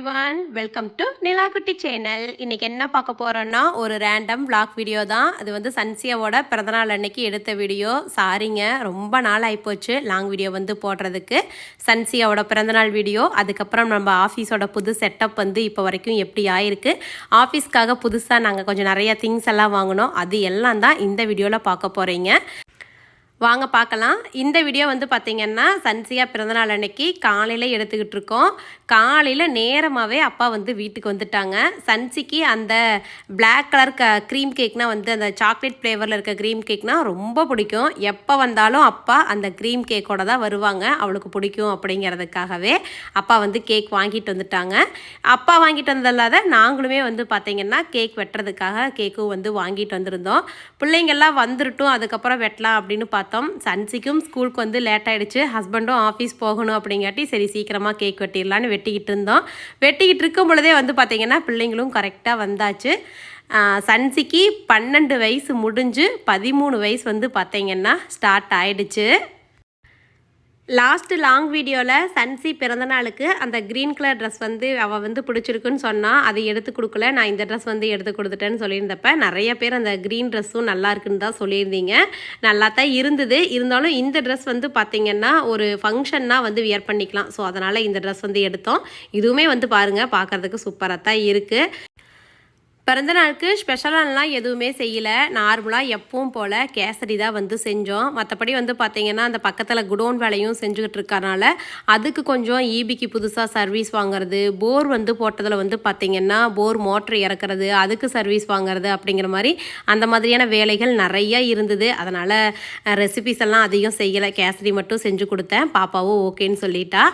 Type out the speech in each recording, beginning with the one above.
Hello one welcome to Nilakutti channel இன்றைக்கி என்ன பார்க்க போகிறோன்னா ஒரு ரேண்டம் விளாக் வீடியோ தான். அது வந்து சன்சியாவோட பிறந்தநாள் அன்னைக்கு எடுத்த வீடியோ சாரிங்க ரொம்ப நாள் ஆகிப்போச்சு லாங் வீடியோ வந்து போடுறதுக்கு. சன்சியாவோட பிறந்தநாள் வீடியோ அதுக்கப்புறம் நம்ம ஆஃபீஸோட புது செட்டப் வந்து இப்போ வரைக்கும் எப்படி ஆயிருக்கு. ஆஃபீஸ்க்காக புதுசாக நாங்கள் கொஞ்சம் நிறைய திங்ஸ் எல்லாம் வாங்கினோம். அது எல்லாம் தான் இந்த வீடியோவில் பார்க்க போகிறீங்க வாங்க பார்க்கலாம். இந்த வீடியோ வந்து பார்த்திங்கன்னா சன்சியா பிறந்தநாள் அன்னைக்கு காலையில் எடுத்துக்கிட்டு இருக்கோம். காலையில் நேரமாகவே அப்பா வந்து வீட்டுக்கு வந்துட்டாங்க. சன்சிக்கு அந்த பிளாக் கலர் க க்ரீம் கேக்னா வந்து அந்த சாக்லேட் ஃப்ளேவரில் இருக்க க்ரீம் கேக்னால் ரொம்ப பிடிக்கும். எப்போ வந்தாலும் அப்பா அந்த க்ரீம் கேக்கோட தான் வருவாங்க. அவளுக்கு பிடிக்கும் அப்படிங்கிறதுக்காகவே அப்பா வந்து கேக் வாங்கிட்டு வந்துட்டாங்க. அப்பா வாங்கிட்டு வந்ததில்லாத நாங்களுமே வந்து பார்த்திங்கன்னா கேக் வெட்டுறதுக்காக கேக்கும் வந்து வாங்கிட்டு வந்திருந்தோம். பிள்ளைங்கள்லாம் வந்துருட்டும் அதுக்கப்புறம் வெட்டலாம் அப்படின்னு பார்த்து பார்த்தோம் சன்சிக்கும் ஸ்கூலுக்கு வந்து லேட் ஆகிடுச்சு ஹஸ்பண்டும் ஆஃபீஸ் போகணும் அப்படிங்காட்டி சரி சீக்கிரமாக கேக் வெட்டிடலான்னு வெட்டிக்கிட்டு இருந்தோம். வெட்டிக்கிட்டு இருக்கும் பொழுதே வந்து பார்த்திங்கன்னா பிள்ளைங்களும் கரெக்டாக வந்தாச்சு. சன்சிக்கு பன்னெண்டு வயசு முடிஞ்சு பதிமூணு வயசு வந்து பார்த்திங்கன்னா ஸ்டார்ட் ஆகிடுச்சு லாஸ்ட் லாங் வீடியோவில் சன்சி பிறந்தநாளுக்கு அந்த க்ரீன் கலர் ட்ரெஸ் வந்து அவள் வந்து பிடிச்சிருக்குன்னு சொன்னால் அதை எடுத்து கொடுக்கல. நான் இந்த ட்ரெஸ் வந்து எடுத்து கொடுத்துட்டேன்னு சொல்லியிருந்தப்ப நிறைய பேர் அந்த க்ரீன் ட்ரெஸ்ஸும் நல்லா இருக்குன்னு தான் சொல்லியிருந்தீங்க. நல்லா தான் இருந்தது. இருந்தாலும் இந்த ட்ரெஸ் வந்து பார்த்திங்கன்னா ஒரு ஃபங்க்ஷன்னா வந்து வியர் பண்ணிக்கலாம். ஸோ அதனால் இந்த ட்ரெஸ் வந்து எடுத்தோம். இதுவுமே வந்து பாருங்கள் பார்க்குறதுக்கு சூப்பராக தான் இருக்குது பிறந்த நாளுக்கு ஸ்பெஷலாலாம் எதுவுமே செய்யலை. நார்மலாக எப்பவும் போல் கேசரி தான் வந்து செஞ்சோம். மற்றபடி வந்து பார்த்திங்கன்னா அந்த பக்கத்தில் குடோன் வேலையும் செஞ்சுக்கிட்டு இருக்கறனால அதுக்கு கொஞ்சம் ஈபிக்கு புதுசாக சர்வீஸ் வாங்குறது போர் வந்து போட்டதில் வந்து பார்த்திங்கன்னா போர் மோட்ரு இறக்குறது அதுக்கு சர்வீஸ் வாங்குறது அப்படிங்கிற மாதிரி அந்த மாதிரியான வேலைகள் நிறையா இருந்தது. அதனால் ரெசிபிஸ் எல்லாம் அதிகம் செய்யலை. கேசரி மட்டும் செஞ்சு கொடுத்தேன். பாப்பாவும் ஓகேன்னு சொல்லிட்டா.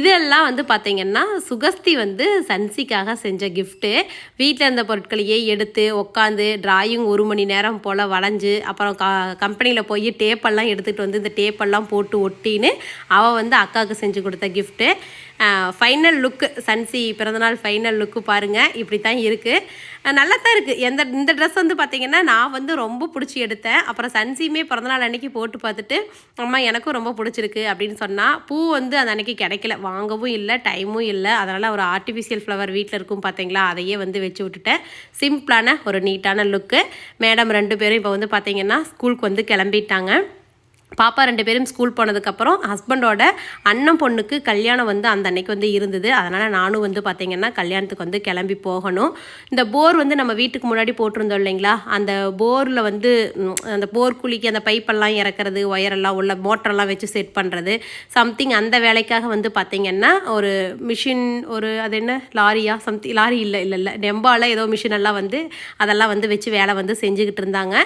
இதெல்லாம் வந்து பார்த்திங்கன்னா சுகஸ்தி வந்து சன்சிக்காக செஞ்ச கிஃப்ட்டு வீட்டில் இருந்த பொருட்களையே எடுத்து உட்காந்து ட்ராயிங் ஒரு மணி நேரம் போல் வளைஞ்சு அப்புறம் க கம்பெனியில் போய் டேப்பெல்லாம் எடுத்துகிட்டு வந்து இந்த டேப்பெல்லாம் போட்டு ஒட்டின்னு அவள் வந்து அக்காவுக்கு செஞ்சு கொடுத்த கிஃப்ட்டு ஃபைனல் லுக்கு சன்சி பிறந்தநாள் ஃபைனல் லுக்கு பாருங்கள் இப்படி தான் இருக்குது நல்லா தான் இருக்குது எந்த இந்த ட்ரெஸ் வந்து பார்த்திங்கன்னா நான் வந்து ரொம்ப பிடிச்சி எடுத்தேன். அப்புறம் சன்சியுமே பிறந்தநாள் அன்னைக்கு போட்டு பார்த்துட்டு அம்மா எனக்கும் ரொம்ப பிடிச்சிருக்கு அப்படின்னு சொன்னால் பூ வந்து அந்த அன்னைக்கு கிடைக்கல. வாங்கவும் இல்லை டைமும் இல்லை. அதனால் ஒரு ஆர்டிஃபிஷியல் ஃப்ளவர் வீட்டில் இருக்கும் பார்த்தீங்களா அதையே வந்து வச்சு விட்டுட்டேன். சிம்பிளான ஒரு நீட்டான லுக்கு மேடம் ரெண்டு பேரும் இப்போ வந்து பார்த்திங்கன்னா ஸ்கூலுக்கு வந்து கிளம்பிட்டாங்க. பாப்பா ரெண்டு பேரும் ஸ்கூல் போனதுக்கப்புறம் ஹஸ்பண்டோட அண்ணன் பொண்ணுக்கு கல்யாணம் வந்து அந்த அன்னைக்கு வந்து இருந்தது. அதனால் நானும் வந்து பார்த்திங்கன்னா கல்யாணத்துக்கு வந்து கிளம்பி போகணும். இந்த போர் வந்து நம்ம வீட்டுக்கு முன்னாடி போட்டிருந்தோம் இல்லைங்களா? அந்த போரில் வந்து அந்த போர் குழிக்கு அந்த பைப்பெல்லாம் இறக்குறது ஒயரெல்லாம் உள்ள மோட்டரெல்லாம் வச்சு செட் பண்ணுறது சம்திங் அந்த வேலைக்காக வந்து பார்த்திங்கன்னா ஒரு மிஷின் ஒரு அது என்ன? லாரியா? சம்திங் லாரி இல்லை இல்லை இல்லை. நெம்பால் ஏதோ மிஷின் எல்லாம் வந்து அதெல்லாம் வந்து வச்சு வேலை வந்து செஞ்சுக்கிட்டு இருந்தாங்க.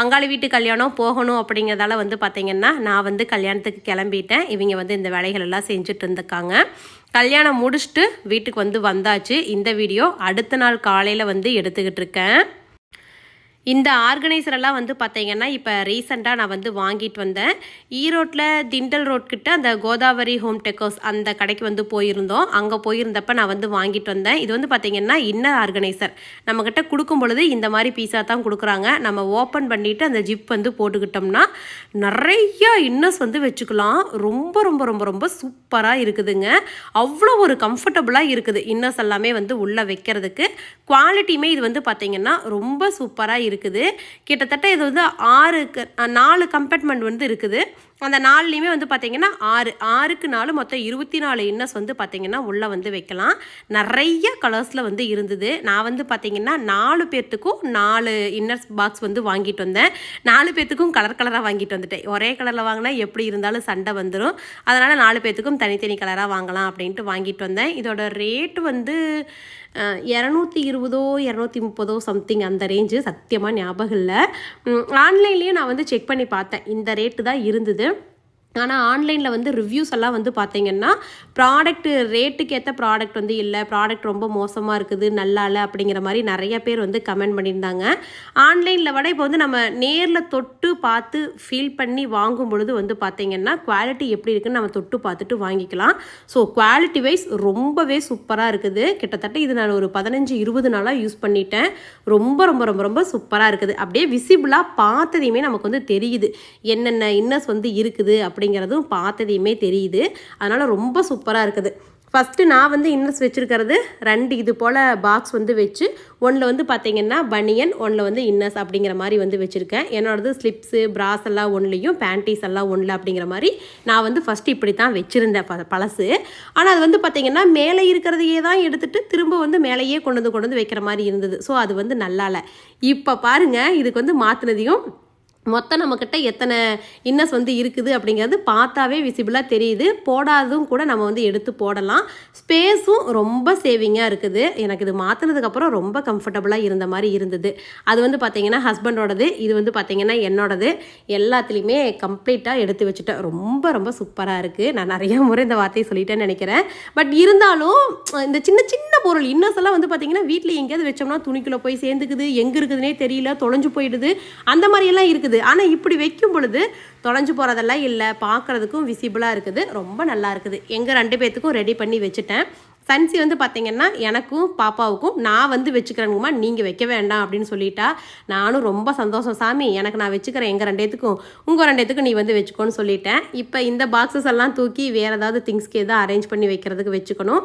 பங்காளி வீட்டு கல்யாணம் போகணும் அப்படிங்கிறதால வந்து பார்த்திங்கன்னா நான் வந்து கல்யாணத்துக்கு கிளம்பிட்டேன். இவங்க வந்து இந்த வேலைகள் எல்லாம் செஞ்சுட்டு இருந்திருக்காங்க கல்யாணம் முடிச்சுட்டு வீட்டுக்கு வந்து வந்தாச்சு. இந்த வீடியோ அடுத்த நாள் காலையில் வந்து எடுத்துக்கிட்டு இருக்கேன் இந்த ஆர்கனைசர் எல்லாம் வந்து பார்த்தீங்கன்னா இப்போ ரீசெண்டாக நான் வந்து வாங்கிட்டு வந்தேன். ஈரோட்டில் திண்டல் ரோட்கிட்ட அந்த கோதாவரி ஹோம் டெக்கோஸ் அந்த கடைக்கு வந்து போயிருந்தோம். அங்கே போயிருந்தப்ப நான் வந்து வாங்கிட்டு வந்தேன். இது வந்து பார்த்தீங்கன்னா இன்னர் ஆர்கனைசர். நம்மக்கிட்ட கொடுக்கும் பொழுது இந்த மாதிரி பீஸா தான் கொடுக்குறாங்க. நம்ம ஓப்பன் பண்ணிவிட்டு அந்த ஜிப் வந்து போட்டுக்கிட்டோம்னா நிறைய இன்னர்ஸ் வந்து வச்சுக்கலாம். ரொம்ப ரொம்ப ரொம்ப ரொம்ப சூப்பராக இருக்குதுங்க. அவ்வளோ ஒரு கம்ஃபர்டபுளாக இருக்குது இன்னர்ஸ் எல்லாமே வந்து உள்ளே வைக்கிறதுக்கு. குவாலிட்டியுமே இது வந்து பார்த்தீங்கன்னா ரொம்ப சூப்பராக இருக்குது இருக்குது. கிட்டத்தட்ட இது வந்து ஆறு நாலு கம்பார்ட்மெண்ட் வந்து இருக்குது. அந்த நாலுலேயுமே வந்து பார்த்திங்கன்னா ஆறு ஆறுக்கு நாலு மொத்தம் இருபத்தி நாலு இன்னர்ஸ் வந்து பார்த்திங்கன்னா உள்ளே வந்து வைக்கலாம். நிறைய கலர்ஸில் வந்து இருந்தது. நான் வந்து பார்த்திங்கன்னா நாலு பேர்த்துக்கும் நாலு இன்னர்ஸ் பாக்ஸ் வந்து வாங்கிட்டு வந்தேன். நாலு பேர்த்துக்கும் கலர் கலராக வாங்கிட்டு வந்துட்டேன். ஒரே கலரில் வாங்கினா எப்படி இருந்தாலும் சண்டை வந்துடும் அதனால் நாலு பேர்த்துக்கும் தனித்தனி கலராக வாங்கலாம் அப்படின்ட்டு வாங்கிட்டு வந்தேன். இதோட ரேட் வந்து இரநூத்தி இருபதோ இரநூத்தி முப்பதோ சம்திங் அந்த ரேஞ்சு சத்தியமாக ஞாபகம் இல்லை. ஆன்லைன்லேயும் நான் வந்து செக் பண்ணி பார்த்தேன். இந்த ரேட்டு தான் இருந்தது. ஆனால் ஆன்லைனில் வந்து ரிவ்யூஸ் எல்லாம் வந்து பார்த்தீங்கன்னா ப்ராடக்ட் ரேட்டுக்கு ஏற்ற ப்ராடக்ட் வந்து இல்லை ப்ராடக்ட் ரொம்ப மோசமாக இருக்குது நல்லா இல்லை அப்படிங்கிற மாதிரி நிறைய பேர் வந்து கமெண்ட் பண்ணியிருந்தாங்க. ஆன்லைனில் விட இப்போ வந்து நம்ம நேரில் தொட்டு பார்த்து ஃபீல் பண்ணி வாங்கும் பொழுது வந்து பார்த்தீங்கன்னா குவாலிட்டி எப்படி இருக்குன்னு நம்ம தொட்டு பார்த்துட்டு வாங்கிக்கலாம். ஸோ குவாலிட்டி வைஸ் ரொம்பவே சூப்பராக இருக்குது. கிட்டத்தட்ட இது நான் ஒரு பதினஞ்சு இருபது நாளாக யூஸ் பண்ணிட்டேன். ரொம்ப ரொம்ப ரொம்ப ரொம்ப சூப்பராக இருக்குது. அப்படியே விசிபிளாக பார்த்ததையுமே நமக்கு வந்து தெரியுது. என்னென்ன இன்னஸ் வந்து இருக்குது அப்படி அப்படிங்கிறதும் பார்த்ததையுமே தெரியுது. அதனால் ரொம்ப சூப்பராக இருக்குது. ஃபஸ்ட்டு நான் வந்து இன்னர்ஸ் வச்சுருக்கிறது ரெண்டு இது போல் பாக்ஸ் வந்து வச்சு ஒன்றில் வந்து பார்த்தீங்கன்னா பனியன் ஒன்றில் வந்து இன்னர்ஸ் அப்படிங்கிற மாதிரி வந்து வச்சுருக்கேன். என்னோடது ஸ்லிப்ஸு ப்ராஸ் எல்லாம் ஒன்றுலையும் பேண்டீஸ் எல்லாம் ஒன்றில் அப்படிங்கிற மாதிரி நான் வந்து ஃபஸ்ட்டு இப்படி தான் வச்சுருந்தேன் ப பழசு. ஆனால் அது வந்து பார்த்தீங்கன்னா மேலே இருக்கிறதையே தான் எடுத்துகிட்டு திரும்ப வந்து மேலேயே கொண்டு வந்து கொண்டு வந்து வைக்கிற மாதிரி இருந்தது. ஸோ அது வந்து நல்லா இல்லை இப்போ பாருங்கள் இதுக்கு வந்து மாற்றினதையும் மொத்தம் நம்மக்கிட்ட எத்தனை இன்னஸ் வந்து இருக்குது அப்படிங்கிறது பார்த்தாவே விசிபிளாக தெரியுது. போடாததும் கூட நம்ம வந்து எடுத்து போடலாம். ஸ்பேஸும் ரொம்ப சேவிங்காக இருக்குது. எனக்கு இது மாற்றினதுக்கப்புறம் ரொம்ப கம்ஃபர்டபுளாக இருந்த மாதிரி இருந்தது. அது வந்து பார்த்திங்கன்னா ஹஸ்பண்டோடது இது வந்து பார்த்திங்கன்னா என்னோடது. எல்லாத்துலேயுமே கம்ப்ளீட்டாக எடுத்து வச்சுட்டேன். ரொம்ப ரொம்ப சூப்பராக இருக்குது நான் நிறைய முறை இந்த வார்த்தையை சொல்லிட்டேன்னு நினைக்கிறேன். பட் இருந்தாலும் இந்த சின்ன சின்ன பொருள் இன்னஸ் எல்லாம் வந்து பார்த்திங்கன்னா வீட்டில் எங்கேயாவது வச்சோம்னா துணிக்குள்ளே போய் சேர்ந்துக்குது. எங்கே இருக்குதுன்னே தெரியல. தொலைஞ்சு போயிடுது. அந்த மாதிரியெல்லாம் இருக்குது. ஆனால் இப்படி வைக்கும் பொழுது தொலைஞ்சு போகிறதெல்லாம் இல்லை. பார்க்குறதுக்கும் விசிபிளாக இருக்குது. ரொம்ப நல்லா இருக்குது. எங்கள் ரெண்டு பேர்த்துக்கும் ரெடி பண்ணி வச்சுட்டேன். சன்சி வந்து பார்த்திங்கன்னா எனக்கும் பாப்பாவுக்கும் நான் வந்து வச்சுக்கிறேங்கம்மா நீங்கள் வைக்க வேண்டாம் அப்படின்னு சொல்லிட்டா. நானும் ரொம்ப சந்தோஷம். சாமி எனக்கு நான் வச்சுக்கிறேன் எங்கள் ரெண்டேத்துக்கும் உங்கள் ரெண்டேத்துக்கும் நீ வந்து வச்சுக்கோன்னு சொல்லிட்டேன். இப்போ இந்த பாக்ஸஸ் எல்லாம் தூக்கி வேறு ஏதாவது திங்ஸ்க்கு எதாவது அரேஞ்ச் பண்ணி வைக்கிறதுக்கு வச்சுக்கணும்.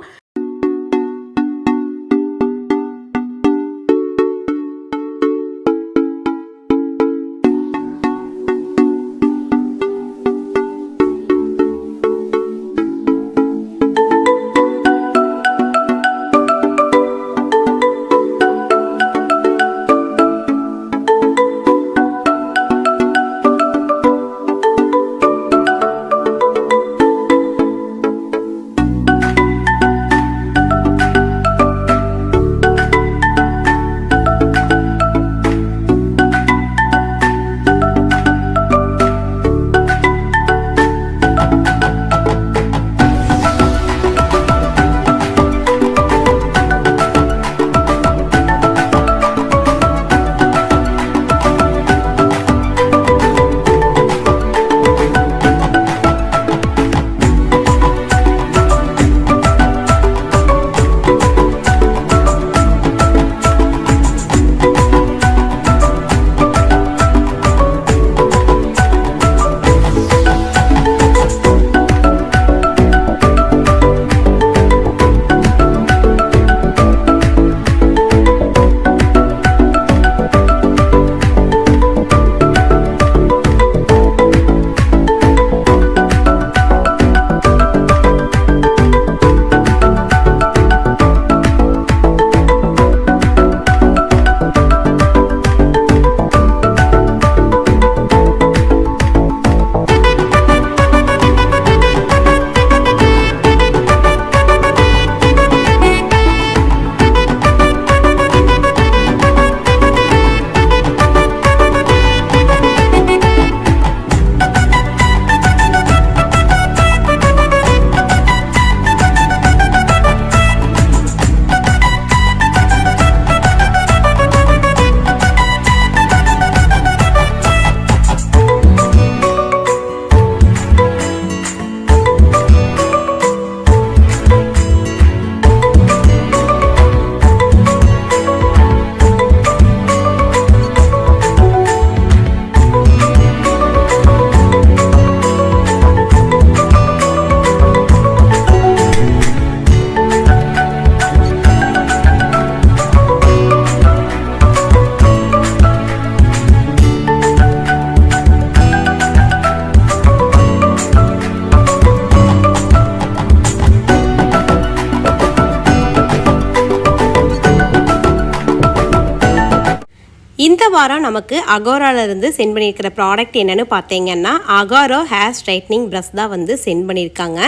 வாரம் நமக்கு அகோராலேருந்து சென்ட் பண்ணியிருக்கிற ப்ராடக்ட் என்னன்னு பார்த்தீங்கன்னா அகாரோ ஹேர் ஸ்ட்ரைட்னிங் ப்ரஷ் தான் வந்து சென்ட் பண்ணியிருக்காங்க.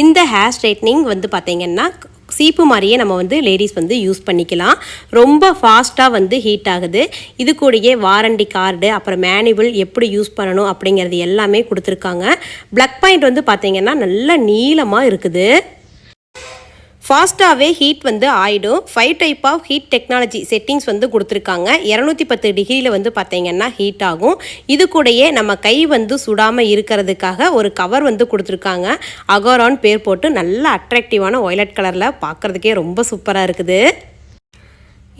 இந்த ஹேர் ஸ்ட்ரைட்னிங் வந்து பார்த்தீங்கன்னா சீப்பு மாதிரியே நம்ம வந்து லேடிஸ் வந்து யூஸ் பண்ணிக்கலாம். ரொம்ப ஃபாஸ்ட்டாக வந்து ஹீட் ஆகுது. இது கூடயே வாரண்டி கார்டு அப்புறம் மேனுவல் எப்படி யூஸ் பண்ணணும் அப்படிங்கிறது எல்லாமே கொடுத்துருக்காங்க. ப்ளக் பாயிண்ட் வந்து பார்த்திங்கன்னா நல்ல நீளமாக இருக்குது. ஃபாஸ்ட்டாகவே ஹீட் வந்து ஆகிடும் five type of heat technology settings வந்து கொடுத்துருக்காங்க. இரநூத்தி பத்து டிகிரியில் வந்து பார்த்தீங்கன்னா ஹீட் ஆகும். இது கூடயே நம்ம கை வந்து சுடாமல் இருக்கிறதுக்காக ஒரு கவர் வந்து கொடுத்துருக்காங்க. அகோரான் பேர் போட்டு நல்ல அட்ராக்டிவான ஒய்லட் கலரில் பார்க்குறதுக்கே ரொம்ப சூப்பராக இருக்குது.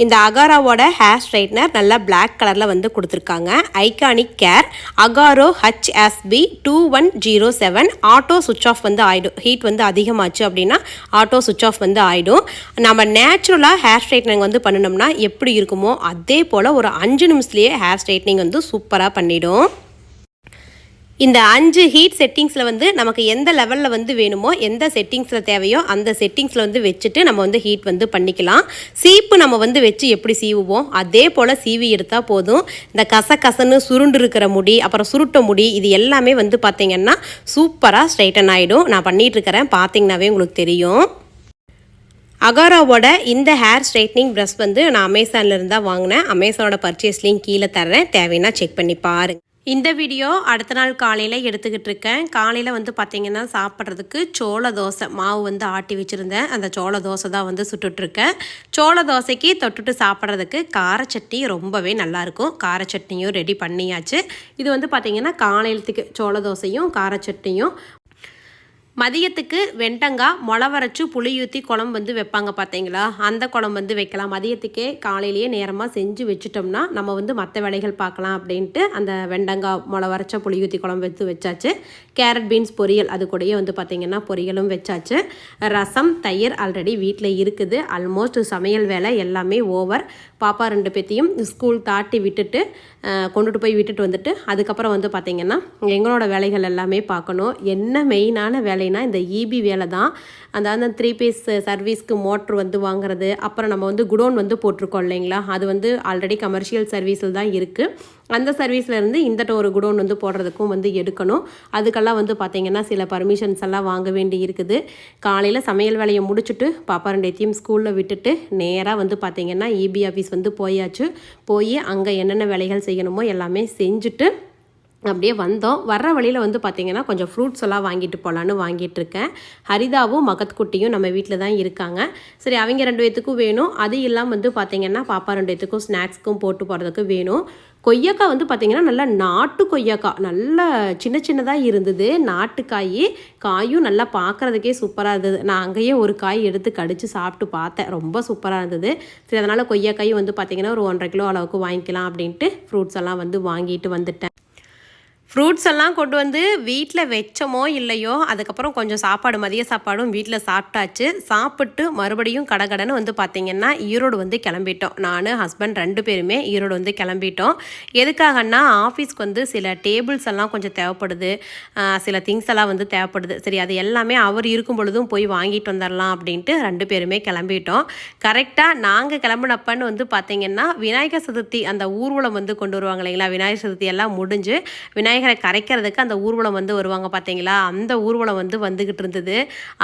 இந்த அகாராவோட ஹேர் ஸ்ட்ரைட்னர் நல்லா பிளாக் கலரில் வந்து கொடுத்துருக்காங்க. Iconic care Agaro HSP two one zero seven auto சுவிட்ச் ஆஃப் வந்து ஆகிடும் ஹீட் வந்து அதிகமாச்சு அப்படின்னா ஆட்டோ சுவிச் ஆஃப் வந்து ஆகிடும் நம்ம நேச்சுரலாக ஹேர் ஸ்ட்ரைட்னிங் வந்து பண்ணினோம்னா எப்படி இருக்குமோ அதே போல் ஒரு அஞ்சு நிமிஷத்துலேயே ஹேர் ஸ்ட்ரைட்னிங் வந்து சூப்பராக பண்ணிடும். இந்த அஞ்சு ஹீட் செட்டிங்ஸில் வந்து நமக்கு எந்த லெவலில் வந்து வேணுமோ எந்த செட்டிங்ஸில் தேவையோ அந்த செட்டிங்ஸில் வந்து வச்சுட்டு நம்ம வந்து ஹீட் வந்து பண்ணிக்கலாம். சீப்பு நம்ம வந்து வச்சு எப்படி சீவுவோம்? அதே போல் சீவி எடுத்தால் போதும். இந்த கச கசன்னு சுருண்டு இருக்கிற முடி அப்புறம் சுருட்ட முடி இது எல்லாமே வந்து பார்த்திங்கன்னா சூப்பராக ஸ்ட்ரைட்டன் ஆகிடும் நான் பண்ணிகிட்ருக்கிறேன் பார்த்திங்கனாவே பார்த்தீங்கன்னாவே உங்களுக்கு தெரியும். அகாராவோட இந்த ஹேர் ஸ்ட்ரைட்னிங் ப்ரஷ் வந்து நான் அமேசானில் இருந்து தான் வாங்கினேன். அமேசானோட பர்ச்சேஸ் லிங்க் கீழே தர்றேன். தேவைன்னா செக் பண்ணி பாருங்கள் இந்த வீடியோ அடுத்த நாள் காலையில் எடுத்துக்கிட்டு இருக்கேன் காலையில் வந்து பார்த்திங்கன்னா சாப்பிட்றதுக்கு சோள தோசை மாவு வந்து ஆட்டி வச்சுருந்தேன். அந்த சோள தோசை தான் வந்து சுட்டுட்ருக்கேன் சோள தோசைக்கு தொட்டுட்டு சாப்பிட்றதுக்கு கார சட்னி ரொம்பவே நல்லாயிருக்கும் கார சட்னியும் ரெடி பண்ணியாச்சு. இது வந்து பார்த்திங்கன்னா காலையிலத்துக்கு சோள தோசையும் கார சட்னியும் மதியத்துக்கு வெண்டங்காய் மொளவரைச்சு புளி ஊற்றி குழம்பு வந்து வைப்பாங்க பார்த்தீங்களா? அந்த குழம்பு வந்து வைக்கலாம். மதியத்துக்கே காலையிலேயே நேரமாக செஞ்சு வச்சுட்டோம்னா நம்ம வந்து மற்ற வேலைகள் பார்க்கலாம் அப்படின்ட்டு அந்த வெண்டங்காய் மொளவரைச்ச புளி ஊற்றி குழம்பு எடுத்து வச்சாச்சு. கேரட் பீன்ஸ் பொரியல் அது கூடயே வந்து பார்த்திங்கன்னா பொரியலும் வச்சாச்சு. ரசம் தயிர் ஆல்ரெடி வீட்டில் இருக்குது. ஆல்மோஸ்ட் சமையல் வேலை எல்லாமே ஓவர் பாப்பா ரெண்டு பேத்தையும் ஸ்கூல் தாட்டி விட்டுட்டு கொண்டுட்டு போய் விட்டுட்டு வந்துட்டு அதுக்கப்புறம் வந்து பார்த்திங்கன்னா எங்களோட வேலைகள் எல்லாமே பார்க்கணும். என்ன மெயினான வேலைனா இந்த இபி வேலை தான். அந்த அந்த த்ரீ பீஸ் சர்வீஸ்க்கு மோட்ரு வந்து வாங்குறது. அப்புறம் நம்ம வந்து குடோன் வந்து போட்டிருக்கோம் இல்லைங்களா? அது வந்து ஆல்ரெடி கமர்ஷியல் சர்வீஸில் தான் இருக்குது அந்த சர்வீஸ்லேருந்து இந்த ஒரு குடோன் வந்து போடுறதுக்கும் வந்து எடுக்கணும். அதுக்கெல்லாம் வந்து பார்த்திங்கன்னா சில பர்மிஷன்ஸ் எல்லாம் வாங்க வேண்டி இருக்குது. காலையில் சமையல் வேலையை முடிச்சுட்டு பாப்பா ரெண்டத்தையும் ஸ்கூலில் விட்டுட்டு நேராக வந்து பார்த்திங்கன்னா இபி ஆஃபீஸ் வந்து போயாச்சு. போய் அங்கே என்னென்ன வேலைகள் செய்யணுமோ எல்லாமே செஞ்சுட்டு அப்படியே வந்தோம். வர்ற வழியில் வந்து பார்த்திங்கன்னா கொஞ்சம் ஃப்ரூட்ஸ் எல்லாம் வாங்கிட்டு போகலான்னு வாங்கிட்டு இருக்கேன் ஹரிதாவும் மகத்குட்டியும் நம்ம வீட்டில் தான் இருக்காங்க. சரி அவங்க ரெண்டு பேத்துக்கும் வேணும். அது இல்லாமல் வந்து பார்த்திங்கன்னா பாப்பா ரெண்டு பேத்துக்கும் ஸ்நாக்ஸ்க்கும் போட்டு போகிறதுக்கு வேணும். கொய்யாக்காய் வந்து பார்த்திங்கன்னா நல்லா நாட்டு கொய்யாக்காய். நல்லா சின்ன சின்னதாக இருந்தது. நாட்டுக்காய் காயும் நல்லா பார்க்குறதுக்கே சூப்பராக இருந்தது. நான் அங்கேயே ஒரு காய் எடுத்து கடித்து சாப்பிட்டு பார்த்தேன். ரொம்ப சூப்பராக இருந்தது. சரி அதனால் கொய்யாக்காயும் வந்து பார்த்திங்கன்னா ஒரு ஒன்றரை கிலோ அளவுக்கு வாங்கிக்கலாம் அப்படின்ட்டு ஃப்ரூட்ஸ் எல்லாம் வந்து வாங்கிட்டு வந்துட்டேன். ஃப்ரூட்ஸ் எல்லாம் கொண்டு வந்து வீட்டில் வச்சோமோ இல்லையோ அதுக்கப்புறம் கொஞ்சம் சாப்பாடு மதிய சாப்பாடும் வீட்டில் சாப்பிட்டாச்சு. சாப்பிட்டு மறுபடியும் கடகடன்னு வந்து பார்த்திங்கன்னா ஈரோடு வந்து கிளம்பிட்டோம். நான் ஹஸ்பண்ட் ரெண்டு பேருமே ஈரோடு வந்து கிளம்பிட்டோம். எதுக்காகன்னா ஆஃபீஸ்க்கு வந்து சில டேபிள்ஸ் எல்லாம் கொஞ்சம் தேவைப்படுது. சில திங்ஸ் எல்லாம் வந்து தேவைப்படுது. சரி அது எல்லாமே அவர் இருக்கும் பொழுதும் போய் வாங்கிட்டு வந்துடலாம் அப்படின்ட்டு ரெண்டு பேருமே கிளம்பிட்டோம். கரெக்டாக நாங்கள் கிளம்புனப்பன்னு வந்து பார்த்திங்கன்னா விநாயகர் சதுர்த்தி அந்த ஊர்வலம் வந்து கொண்டு வருவாங்க இல்லைங்களா? விநாயகர் சதுர்த்தி எல்லாம் முடிஞ்சு விநாயகர் விநாயகரை கரைக்கிறதுக்கு அந்த ஊர்வலம் வந்து வருவாங்க பார்த்தீங்களா அந்த ஊர்வலம் வந்து வந்துக்கிட்டு இருந்தது.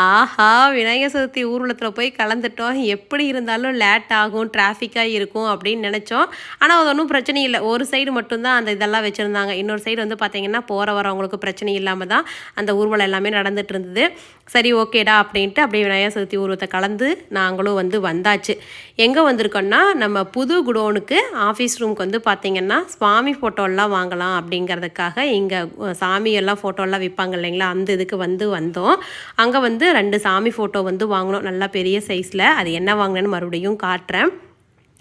ஆஹா விநாயகர் சதுர்த்தி ஊர்வலத்தில் போய் கலந்துட்டோம். எப்படி இருந்தாலும் லேட் ஆகும் டிராஃபிக்காக இருக்கும் அப்படின்னு நினச்சோம். ஆனால் அது ஒன்றும் பிரச்சனை இல்லை. ஒரு சைடு மட்டும்தான் அந்த இதெல்லாம் வச்சுருந்தாங்க. இன்னொரு சைடு வந்து பார்த்திங்கன்னா போகிற வரவங்களுக்கு பிரச்சனை இல்லாமல் தான் அந்த ஊர்வலம் எல்லாமே நடந்துட்டு இருந்தது. சரி ஓகேடா அப்படின்ட்டு அப்படியே விநாயகர் சதுர்த்தி ஊர்வலத்தை கலந்து நாங்களும் வந்து வந்தாச்சு. எங்கே வந்திருக்கோன்னா நம்ம புது குடோனுக்கு ஆஃபீஸ் ரூமுக்கு வந்து பார்த்திங்கன்னா சுவாமி ஃபோட்டோலாம் வாங்கலாம் அப்படிங்கிறதுக்காக இங்கே சாமியெல்லாம் ஃபோட்டோலாம் விற்பாங்க இல்லைங்களா? அந்த இதுக்கு வந்து வந்தோம். அங்கே வந்து ரெண்டு சாமி ஃபோட்டோ வந்து வாங்கினோம். நல்லா பெரிய சைஸில் அது என்ன வாங்கினேன்னு மறுபடியும் காட்டுறேன்.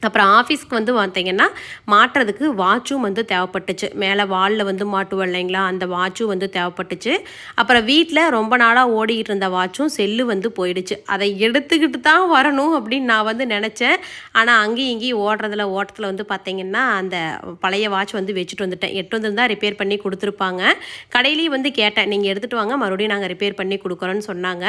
அப்புறம் ஆஃபீஸ்க்கு வந்து பார்த்தீங்கன்னா மாட்டுறதுக்கு வாட்சும் வந்து தேவைப்பட்டுச்சு. மேலே வாலில் வந்து மாட்டுவோம் இல்லைங்களா? அந்த வாட்சும் வந்து தேவைப்பட்டுச்சு. அப்புறம் வீட்டில் ரொம்ப நாளாக ஓடிக்கிட்டு இருந்த வாட்சும் செல்லு வந்து போயிடுச்சு. அதை எடுத்துக்கிட்டு தான் வரணும் அப்படின்னு நான் வந்து நினச்சேன். ஆனால் அங்கேயும் இங்கேயும் ஓடுறதுல ஓட்டத்தில் வந்து பார்த்திங்கன்னா அந்த பழைய வாட்ச் வந்து வச்சுட்டு வந்துட்டேன். எட்டு வந்துருந்தால் ரிப்பேர் பண்ணி கொடுத்துருப்பாங்க. கடையிலேயும் வந்து கேட்டேன். நீங்கள் எடுத்துகிட்டு வாங்க. மறுபடியும் நாங்கள் ரிப்பேர் பண்ணி கொடுக்குறோன்னு சொன்னாங்க.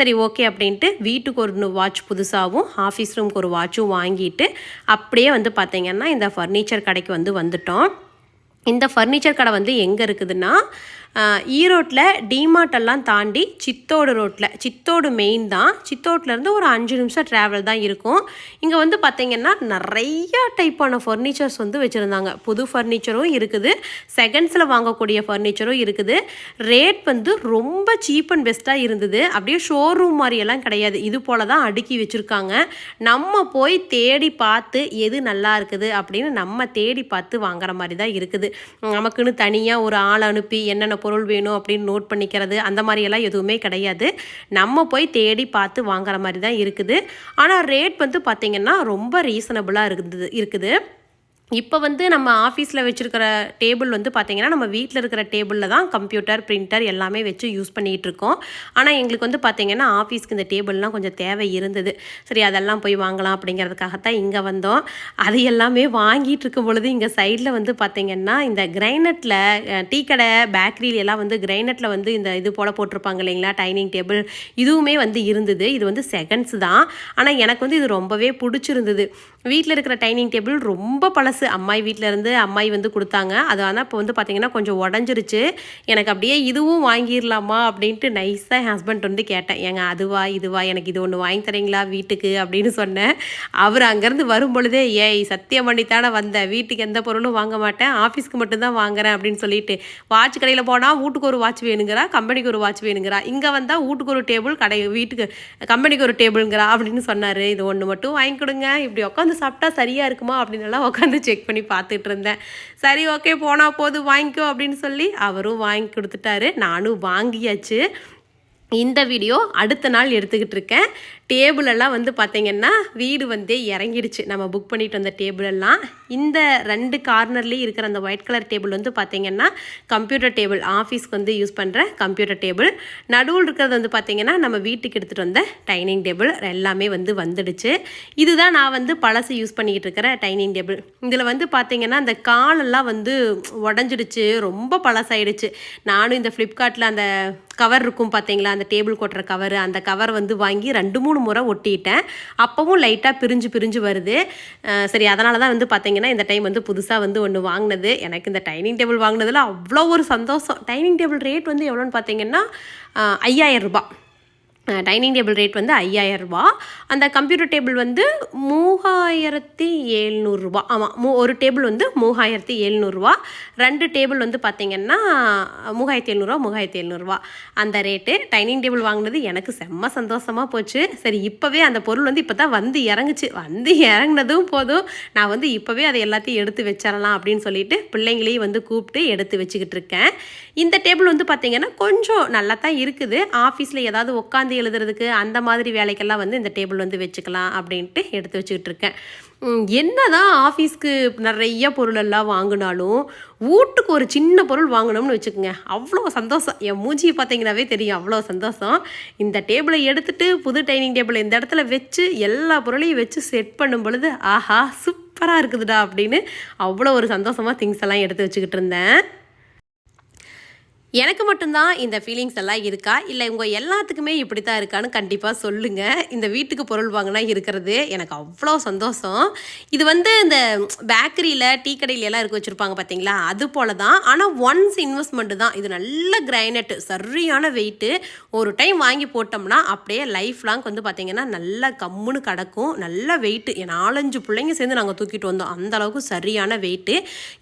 சரி ஓகே அப்படின்ட்டு வீட்டுக்கு ஒரு வாட்ச் புதுசாகவும் ஆஃபீஸ் ரூமுக்கு ஒரு வாட்சும் வாங்கிட்டு அப்படியே வந்து பார்த்திங்கன்னா இந்த ஃபர்னிச்சர் கடைக்கு வந்து வந்துட்டோம். இந்த ஃபர்னிச்சர் கடை வந்து எங்கே இருக்குதுன்னா ஈரோட்டில் டிமார்ட்டெல்லாம் தாண்டி சித்தோடு ரோட்டில் சித்தோடு மெயின் தான். சித்தோட்டிலேருந்து ஒரு அஞ்சு நிமிஷம் ட்ராவல் தான் இருக்கும். இங்கே வந்து பார்த்திங்கன்னா நிறையா டைப்பான ஃபர்னிச்சர்ஸ் வந்து வச்சுருந்தாங்க. புது ஃபர்னிச்சரும் இருக்குது. செகண்ட்ஸில் வாங்கக்கூடிய ஃபர்னிச்சரும் இருக்குது. ரேட் வந்து ரொம்ப சீப் அண்ட் பெஸ்ட்டாக இருந்தது. அப்படியே ஷோரூம் மாதிரியெல்லாம் கிடையாது. இது போல் தான் அடுக்கி வச்சுருக்காங்க. நம்ம போய் தேடி பார்த்து எது நல்லா இருக்குது அப்படின்னு நம்ம தேடி பார்த்து வாங்குற மாதிரி தான் இருக்குது. நமக்குன்னு தனியாக ஒரு ஆள் அனுப்பி என்னென்ன பொருள் வேணும் அப்படின்னு நோட் பண்ணிக்கிறது அந்த மாதிரியெல்லாம் எதுவுமே கிடையாது. நம்ம போய் தேடி பார்த்து வாங்குற மாதிரி தான் இருக்குது. ஆனால் ரேட் வந்து பார்த்திங்கன்னா ரொம்ப ரீசனபுளாக இருக்குது இருக்குது. இப்போ வந்து நம்ம ஆஃபீஸில் வச்சுருக்கிற டேபிள் வந்து பார்த்திங்கன்னா நம்ம வீட்டில் இருக்கிற டேபிளில் தான் கம்ப்யூட்டர் பிரிண்டர் எல்லாமே வச்சு யூஸ் பண்ணிகிட்டு இருக்கோம் ஆனால் எங்களுக்கு வந்து பார்த்திங்கன்னா ஆஃபீஸ்க்கு இந்த டேபிள்லாம் கொஞ்சம் தேவை இருந்தது. சரி அதெல்லாம் போய் வாங்கலாம் அப்படிங்கிறதுக்காகத்தான் இங்கே வந்தோம். அது எல்லாமே வாங்கிட்டு இருக்கும் பொழுது இங்கே சைடில் வந்து பார்த்திங்கன்னா இந்த கிரைனட்டில் டீ கடை பேக்கரியில எல்லாம் வந்து கிரைனட்டில் வந்து இந்த இது போல் போட்டிருப்பாங்க இல்லைங்களா டைனிங் டேபிள். இதுவுமே வந்து இருந்தது. இது வந்து செகண்ட்ஸ் தான். ஆனால் எனக்கு வந்து இது ரொம்பவே பிடிச்சிருந்தது. வீட்டில் இருக்கிற டைனிங் டேபிள் ரொம்ப பழசு அம்மாய் வீட்டிலேருந்து அம்மாய் வந்து கொடுத்தாங்க. அது ஆனால் இப்போ வந்து பார்த்திங்கன்னா கொஞ்சம் உடஞ்சிருச்சு. எனக்கு அப்படியே இதுவும் வாங்கிடலாமா அப்படின்ட்டு நைஸாக என் ஹஸ்பண்ட் வந்து கேட்டேன். ஏங்க அதுவா இதுவா? எனக்கு இது ஒன்று வாங்கி தரீங்களா வீட்டுக்கு? அப்படின்னு சொன்னேன். அவர் அங்கேருந்து வரும் பொழுதே ஏய் சத்தியம் பண்ணித்தானே வந்தேன் வீட்டுக்கு எந்த பொருளும் வாங்க மாட்டேன். ஆஃபீஸ்க்கு மட்டும்தான் வாங்குறேன். அப்படின்னு சொல்லிட்டு வாட்ச் கடையில் போனால் வீட்டுக்கு ஒரு வாட்ச் வேணுங்கிறா? கம்பெனிக்கு ஒரு வாட்ச் வேணுங்கிறா? இங்கே வந்தால் வீட்டுக்கு ஒரு டேபிள் கடை வீட்டுக்கு கம்பெனிக்கு ஒரு டேபிளுங்கிறா? அப்படின்னு சொன்னார். இது ஒன்று மட்டும் வாங்கி கொடுங்க. இப்படி உட்காந்து சாப்பிட்டா சரியாக இருக்குமா? அப்படின்னு எல்லாம் உட்காந்து செக் பண்ணி பார்த்துட்டு இருந்தேன். சரி ஓகே போனால் போது வாங்கிக்கோ அப்படின்னு சொல்லி அவரும் வாங்கி கொடுத்துட்டாரு. நானும் வாங்கியாச்சு. இந்த வீடியோ அடுத்த நாள் எடுத்துக்கிட்டு இருக்கேன். டேபிள் எல்லாம் வந்து பார்த்தீங்கன்னா வீடு வந்து இறங்கிடுச்சு. நம்ம புக் பண்ணிட்டு வந்த டேபிள் எல்லாம் இந்த ரெண்டு கார்னர்லேயும் இருக்கிற அந்த ஒயிட் கலர் டேபிள் வந்து பார்த்தீங்கன்னா கம்ப்யூட்டர் டேபிள் ஆஃபீஸ்க்கு வந்து யூஸ் பண்ணுற கம்ப்யூட்டர் டேபிள் நடுவில் இருக்கிறது வந்து பார்த்தீங்கன்னா நம்ம வீட்டுக்கு எடுத்துகிட்டு வந்த டைனிங் டேபிள் எல்லாமே வந்து வந்துடுச்சு. இதுதான் நான் வந்து பழசு யூஸ் பண்ணிக்கிட்டு இருக்கிற டைனிங் டேபிள் இதில் வந்து பார்த்தீங்கன்னா அந்த காலெல்லாம் வந்து உடஞ்சிடுச்சு. ரொம்ப பழசாயிடுச்சு. நானும் இந்த ஃப்ளிப்கார்ட்டில் அந்த கவர் இருக்கும் பார்த்தீங்களா? அந்த டேபிள் கொட்டுற கவர் அந்த கவர் வந்து வாங்கி ரெண்டு மூணு முறை ஒட்டிட்டேன். அப்போவும் லைட்டாக பிரிஞ்சு பிரிஞ்சு வருது. சரி அதனால தான் வந்து பார்த்தீங்கன்னா இந்த டைம் வந்து புதுசாக வந்து ஒன்று வாங்கினது. எனக்கு இந்த டைனிங் டேபிள் வாங்கினதில் அவ்வளோ ஒரு சந்தோஷம். டைனிங் டேபிள் ரேட் வந்து எவ்வளோன்னு பார்த்தீங்கன்னா ஐயாயிரம் ரூபாய். டைனிங் டேபிள் ரேட் வந்து ஐயாயிரரூபா அந்த கம்ப்யூட்டர் டேபிள் வந்து மூவாயிரத்தி எழுநூறுபா ஆமாம் மூ ஒரு டேபிள் வந்து மூவாயிரத்தி எழுநூறுவா ரெண்டு டேபிள் வந்து பார்த்திங்கன்னா மூவாயிரத்தி எழுநூறுவா மூவாயிரத்தி எழுநூறுவா அந்த ரேட்டு. டைனிங் டேபிள் வாங்கினது எனக்கு செம்ம சந்தோஷமாக போச்சு. சரி இப்போவே அந்த பொருள் வந்து இப்போ தான் வந்து இறங்குச்சு. வந்து இறங்குனதும் போதும். நான் வந்து இப்போவே அதை எல்லாத்தையும் எடுத்து வச்சிடலாம் அப்படின்னு சொல்லிட்டு பிள்ளைங்களையும் வந்து கூப்பிட்டு எடுத்து வச்சுக்கிட்டு இருக்கேன். இந்த டேபிள் வந்து பார்த்திங்கன்னா கொஞ்சம் நல்லா தான் இருக்குது. ஆஃபீஸில் ஏதாவது உட்காந்து எழுதுறதுக்கு அந்த மாதிரி வேலைக்கெல்லாம் வந்து இந்த டேபிள் வந்து வச்சுக்கலாம் அப்படின்ட்டு எடுத்து வச்சுக்கிட்டு இருக்கேன் என்ன தான் ஆஃபீஸ்க்கு நிறைய பொருள் எல்லாம் வாங்கினாலும் வீட்டுக்கு ஒரு சின்ன பொருள் வாங்கினோம்னு வச்சுக்கோங்க. அவ்வளோ சந்தோஷம். என் மூஞ்சியை பார்த்தீங்கன்னாவே தெரியும். அவ்வளோ சந்தோஷம். இந்த டேபிளை எடுத்துட்டு புது டைனிங் டேபிள் இந்த இடத்துல வச்சு எல்லா பொருளையும் வச்சு செட் பண்ணும் பொழுது ஆஹா சூப்பராக இருக்குதுடா அப்படின்னு அவ்வளோ ஒரு சந்தோஷமாக திங்ஸ் எல்லாம் எடுத்து வச்சுக்கிட்டு இருந்தேன் எனக்கு மட்டும்தான் இந்த ஃபீலிங்ஸ் எல்லாம் இருக்கா? இல்லை உங்கள் எல்லாத்துக்குமே இப்படி தான் இருக்கான்னு கண்டிப்பாக சொல்லுங்கள் இந்த வீட்டுக்கு பொருள் வாங்கினா இருக்கிறது எனக்கு அவ்வளோ சந்தோஷம். இது வந்து இந்த பேக்கரியில் டீ கடையில எல்லாம் இருக்க வச்சுருப்பாங்க பார்த்தீங்களா அது போல தான் ஆனால் ஒன்ஸ் இன்வெஸ்ட்மெண்ட் தான். இது நல்ல கிரைனட்டு சரியான வெயிட்டு ஒரு டைம் வாங்கி போட்டோம்னா அப்படியே லைஃப் லாங் வந்து பார்த்தீங்கன்னா நல்லா கம்முன்னு கிடக்கும். நல்ல வெயிட்டு நாலஞ்சு பிள்ளைங்க சேர்ந்து நாங்கள் தூக்கிட்டு வந்தோம். அந்தளவுக்கு சரியான வெயிட்டு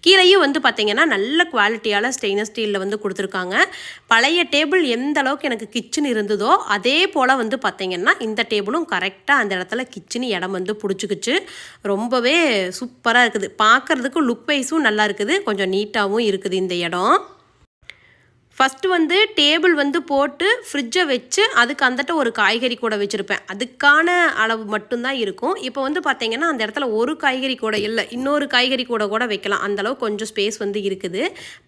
கீழேயும் வந்து பார்த்தீங்கன்னா நல்ல குவாலிட்டியால் ஸ்டெயின்லெஸ் ஸ்டீலில் வந்து கொடுத்துருக்காங்க. பழைய டேபிள் எந்த அளவுக்கு எனக்கு கிச்சன் இருந்ததோ அதே போல் வந்து பார்த்திங்கன்னா இந்த டேபிளும் கரெக்டாக அந்த இடத்துல கிச்சன் இடம் வந்து பிடிச்சிக்கிச்சு. ரொம்பவே சூப்பராக இருக்குது. பார்க்குறதுக்கு லுக் வைஸும் நல்லா இருக்குது. கொஞ்சம் நீட்டாகவும் இருக்குது இந்த இடம். ஃபஸ்ட்டு வந்து டேபிள் வந்து போட்டு ஃப்ரிட்ஜை வச்சு அதுக்கு அந்தட்ட ஒரு காய்கறி கூட வச்சுருப்பேன். அதுக்கான அளவு மட்டும்தான் இருக்கும். இப்போ வந்து பார்த்தீங்கன்னா அந்த இடத்துல ஒரு காய்கறி கூட இல்லை இன்னொரு காய்கறி கூட கூட வைக்கலாம். அந்தளவுக்கு கொஞ்சம் ஸ்பேஸ் வந்து இருக்குது.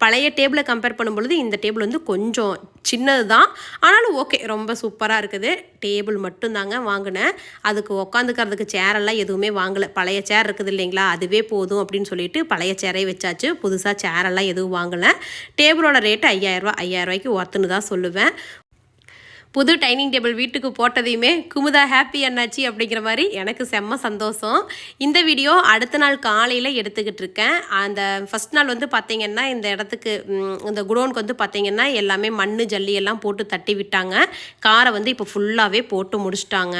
பழைய டேபிளை கம்பேர் பண்ணும்பொழுது இந்த டேபிள் வந்து கொஞ்சம் சின்னது தான் ஆனாலும் ஓகே ரொம்ப சூப்பராக இருக்குது. டேபிள் மட்டும்தாங்க வாங்கினேன். அதுக்கு உக்காந்துக்கிறதுக்கு சேரெல்லாம் எதுவுமே வாங்கலை. பழைய சேர் இருக்குது இல்லைங்களா? அதுவே போதும் அப்படின்னு சொல்லிட்டு பழைய சேரே வச்சாச்சு. புதுசாக சேரெல்லாம் எதுவும் வாங்கலை. டேபிளோட ரேட்டு ஐயாயிரரூவா ஐயாயிரரூவாய்க்கு ஒத்துன்னு தான் சொல்லுவேன். புது டைனிங் டேபிள் வீட்டுக்கு போட்டதையுமே குமுதா ஹாப்பி அண்ணாச்சி அப்படிங்கிற மாதிரி எனக்கு செம்ம சந்தோஷம். இந்த வீடியோ அடுத்த நாள் காலையில் எடுத்துக்கிட்டு இருக்கேன். அந்த ஃபஸ்ட் நாள் வந்து பார்த்திங்கன்னா இந்த இடத்துக்கு இந்த குடோனுக்கு வந்து பார்த்திங்கன்னா எல்லாமே மண் ஜல்லி எல்லாம் போட்டு தட்டி விட்டாங்க. காரை வந்து இப்போ ஃபுல்லாகவே போட்டு முடிச்சிட்டாங்க.